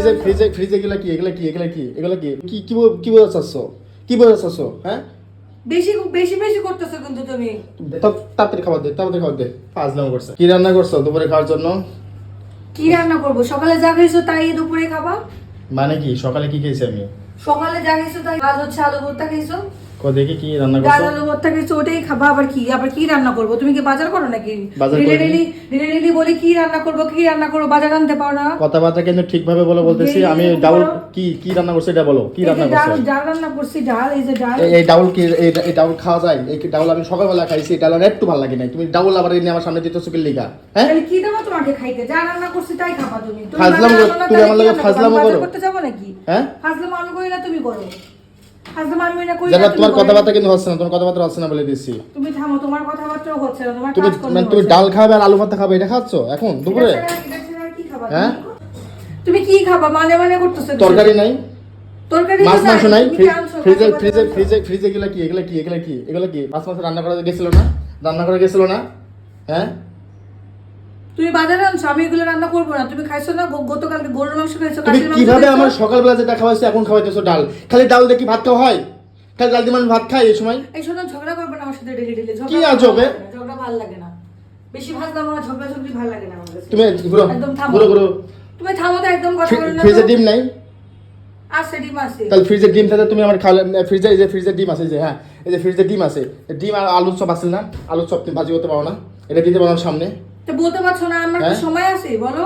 ফ্রিজে ফ্রিজে ফ্রিজে এগুলা কি? এগুলা কি? এগুলা কি? এগুলা কি? কি কি কি বোঝা চাচ্ছ? কি বোঝা চাচ্ছ? হ্যাঁ? বেশি বেশি বেশি করতেছো কিন্তু তুমি। তাড়াতাড়ি খাবার দে তাড়াতাড়ি খাবার দে। ফাজলাম করছে। কি রান্না করছ দুপুরে খাওয়ার জন্য? কি রান্না করব? সকালে যা খাইছো তাই দুপুরে খাবা? মানে কি? সকালে কি খেয়েছি আমি? সকালে যা খাইছো তাই আজ হচ্ছে আলু ভর্তা খাইছো কো দেখি কি রান্না ডাল করছ আলু ভর্তা খাইছো ওটাই খাবা। আবার কি আবার কি রান্না করব? তুমি কি বাজার করো নাকি? ডেলি। ডেলি ডেলি ডেলি বলি কি রান্না করব কি রান্না করব বাজার আনতে পারো না। কথাবার্তা কিন্তু ঠিকভাবে বলে বলতেছি আমি ডাউল কি কি রান্না করছ এটা বলো কি রান্না করছ? ডাল রান্না করছি ডাল এই যে ডাল। এই- ডাউল কি এই ডাউল খাওয়া যায়? এই ডাউল আমি সকালবেলা খাইছি এই ডাউল আমার একটু ভালো লাগে না তুমি ডাউল আবার এনে আমার সামনে দিতে সুকের লিগা হ্যাঁ? তাহলে কি দেবো তোমাকে খাইতে? যা রান্না করছি তাই খাবা তুমি। ফাজলামো তুমি আমার লগে? ফাজলামো করো। করতে যাব নাকি? হ্যাঁ? ফাজলামো আমি করি না তুমি করো। তোমার কথাবার্তা কিন্তু হচ্ছে না তোমার কথাবার্তা হচ্ছে না বলে দিচ্ছি তুমি থামো তোমার কথাবার্তাও হচ্ছে না তোমার তুমি মানে তুমি ডাল খাবে আর আলু ভাত খাবে এটা খাচ্ছ এখন দুপুরে? হ্যাঁ? তুমি কি খাবা? মানে মানে করতেছো তরকারি নাই। তরকারি মাছ মাংস নাই। ফ্রিজে ফ্রিজে বাজার ফ্রিজে ফ্রিজে এগুলা কি এগুলা কি? এগুলা কি? এগুলা কি? মাছ মাংস রান্না করা গেছিল না? রান্না করা গেছিল না? হ্যাঁ? তুমি বাজারে আনছো আমি এগুলো রান্না করব না। তুমি খাইছো না গতকালকে গরুর মাংস খাইছো তুমি কীভাবে আমার সকালবেলা যেটা খাওয়াইছো এখন খাওয়াইতেছো ডাল? খালি ডাল কি ভাত খাওয়া হয়? খালি ডাল দিয়ে মানুষ ভাত খায় এই সময়? এই শোনো ঝগড়া করবে না আমার সাথে ডেলি ডেলি কি আজব, এ? ঝগড়া ভালো লাগে না। বেশি না ঝগড়া ঝগড়ি ভালো লাগে না আমার তুমি ঘুরো একদম থামো। ঘুরো তুমি থামো তো একদম কথা বলো না ফ্রিজে ডিম নাই? আছে ডিম আছে। তাহলে ফ্রিজে ডিম থাকে তুমি আমার খাওয়ালে ফ্রিজে এই যে ফ্রিজে ডিম আছে যে হ্যাঁ এই যে ফ্রিজে ডিম আছে। ডিম আর আলুর চপ আছে না? আলুর চপ তুমি ভাজি করতে পারো না। এটা দিতে পারো সামনে। তো বলতে পারছ না আমার হ্যাঁ? সময় আছে বলো।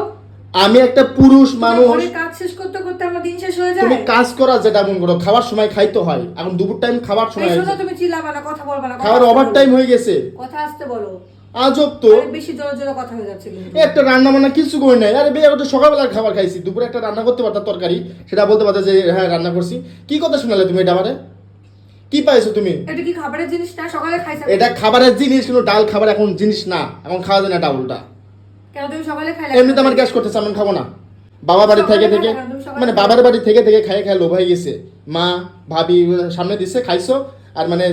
আমি একটা পুরুষ মানুষ। কাজ শেষ করতে করতে আমার দিন শেষ হয়ে তুমি কাজ করা যেটা মন করো খাওয়ার সময় খাইতে হয়। এখন দুপুর টাইম খাবার সময় শোনো তুমি চিল্লাবে না কথা বলবে না আসতে ওভার টাইম হয়ে গেছে। কথা আসতে বলো। আজব তো। বেশি জোরে জোরে কথা হয়ে যাচ্ছে একটা রান্না বান্না কিছু করি নাই। আরে বেয়ে সকালবেলার খাবার খাইছি। দুপুরে একটা রান্না করতে পারতাম তরকারি। সেটা বলতে পারতা যে হ্যাঁ রান্না করছি। কি কথা শোনালে তুমি এটা আমারে কি পাইছো তুমি? এটা কি খাবারের জিনিস না? সকালে খাইছো এটা খাবারের জিনিস কিন্তু ডাল খাবার এখন জিনিস না। এখন খাওয়া যায় না ডাউলটা কেন তুমি সকালে খাইলে এমনিতে আমার গ্যাস করতেছে আমি খাব না। বাবা বাড়ি থেকে থেকে মানে বাবার বাড়ি থেকে থেকে খাই খাই লোভ হয়ে গেছে। মা ভাবি সামনে দিচ্ছে খাইছো। আর মানে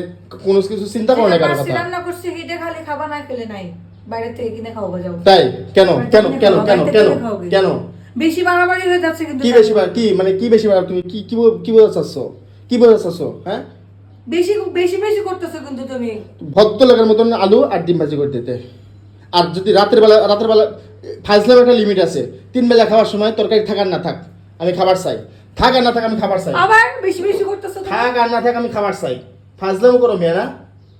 কোনো কিছু চিন্তা করো না কারও কথা। রান্না করছি হেঁটে খালি খাবা না খেলে নাই। বাইরে থেকে কিনে খাওয়া যাও। তাই? কেন? কেন? কেন? কেন? কেন? কেন? বেশি বাড়াবাড়ি হয়ে যাচ্ছে কিন্তু কি বেশি কি? মানে কি বেশি বার তুমি কি কি কি বোঝা চাচ্ছ? কি বোঝা চাচ্ছ? হ্যাঁ? বেশি বেশি বেশি করতেছো কিন্তু তুমি। ভদ্রলোকের মতন আলু আর ডিম ভাজি করে দিতে। আর যদি রাতের বেলা রাতের বেলা ফাজলাম একটা লিমিট আছে। তিন বেলা খাওয়ার সময় তরকারি থাকার না থাক আমি খাবার চাই। থাক আর না থাক আমি খাবার চাই। আবার বেশি বেশি করতেছো থাক আর না থাক আমি খাবার চাই। ফাজলামও করো মেয়েরা।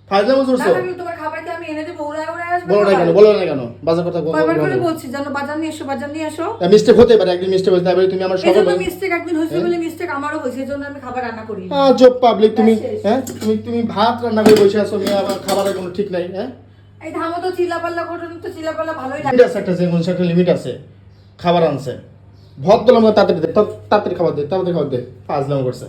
ফাজলামও জোরছো তোমার খাবার এনে দেবো উড়ায় উড়ায় আসবে বলো না কেন বলো না কেন? বাজার কথা বলো কয়বার করে বলছি জানো বাজার নিয়ে এসো বাজার নিয়ে এসো। মিস্টেক হতে পারে একদিন মিস্টেক হতে পারে তুমি আমার এই জন্য মিস্টেক একদিন হয়েছে বলে মিস্টেক আমারও হয়েছে এই আমি খাবার রান্না করি। জব পাবলিক তুমি হ্যাঁ? তুমি তুমি ভাত রান্না করে বসে আছো মেয়ে আমার খাবারের কোনো ঠিক নাই হ্যাঁ? এই ধামো তো তো চিল্লাপাল্লা ভালোই লাগে। একটা যে কোনো একটা লিমিট আছে খাবার আনছে। ভদ্র তাড়াতাড়ি দে তাড়াতাড়ি খাবার দে তাড়াতাড়ি খাবার দে ফাজলাম করছে।